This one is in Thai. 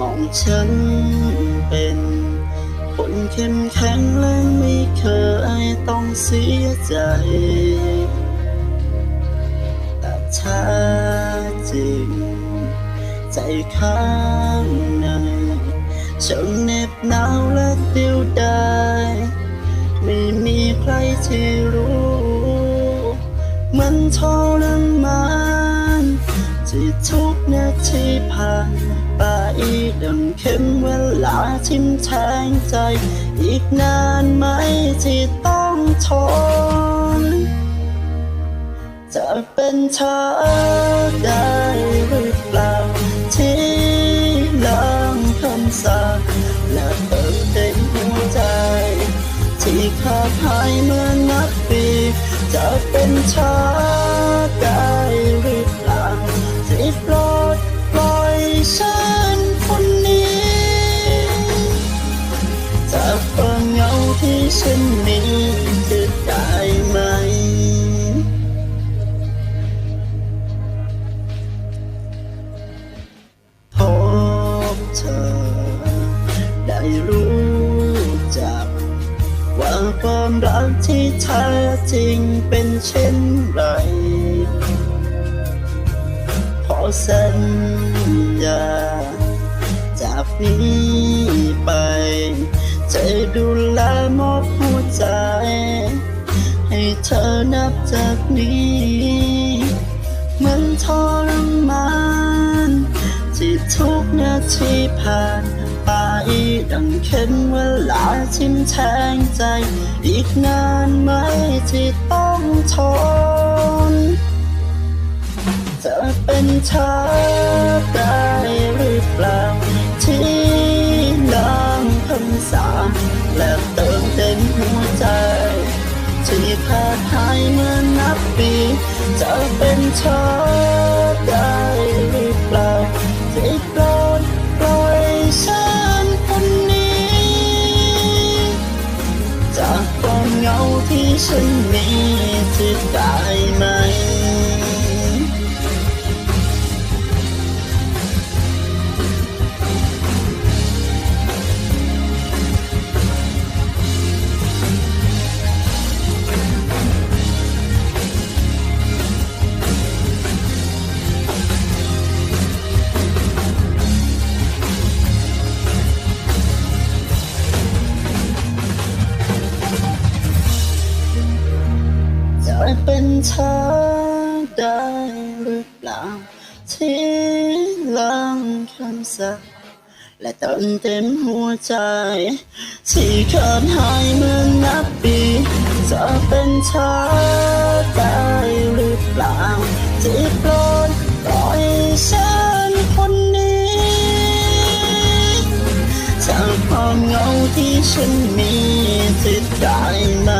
มองฉันเป็น คนเข้มแข็งและไม่เคยต้องเสียใจ แต่ถ้าจริง ใจข้างในฉันเหน็บหนาวและเดียวดายไม่มีใครที่รู้ มันทรมาน ที่ทุกนาทีผ่านไปดังเข็มเวลาทิ่มแทงใจ อีกนานไหมที่ต้องทนจะเป็นเธอได้หรือเปล่า ที่ล้างคำสาปและเติมเต็มหัวใจ ที่ขาดหายเมื่อนับปีจะเป็นเธอ ฉันมีจะได้ไหม พบเธอ ได้รู้จัก ว่าความรักที่แท้จริงเป็นเช่นไรขอสัญญาจากนี้ จะดูแลมอบหัวใจ ให้เธอนับจากนี้เหมันทรมานที่ทุกนาทีผ่านไปดังเข็มเวลาทิ่มแทงใจ อีกนานไหมที่ต้องทน จะเป็นเธอได้ ที่ขาดหายเมื่อนับปี จะเป็นเธอได้หรือเปล่าที่โปรดปล่อยฉันคนนี้ จากความเหงาที่ฉันมีที่ได้ไหม จะเป็นเธอได้หรือเปล่า ที่ล้างคำสาปและเติมเต็มหัวใจ ที่ขาดหายเมื่อนับปีจะเป็นเธอได้หรือเปล่า ที่โปรดปล่อยฉันคนนี้จากความเหงาที่ฉันมีจะได้ไหม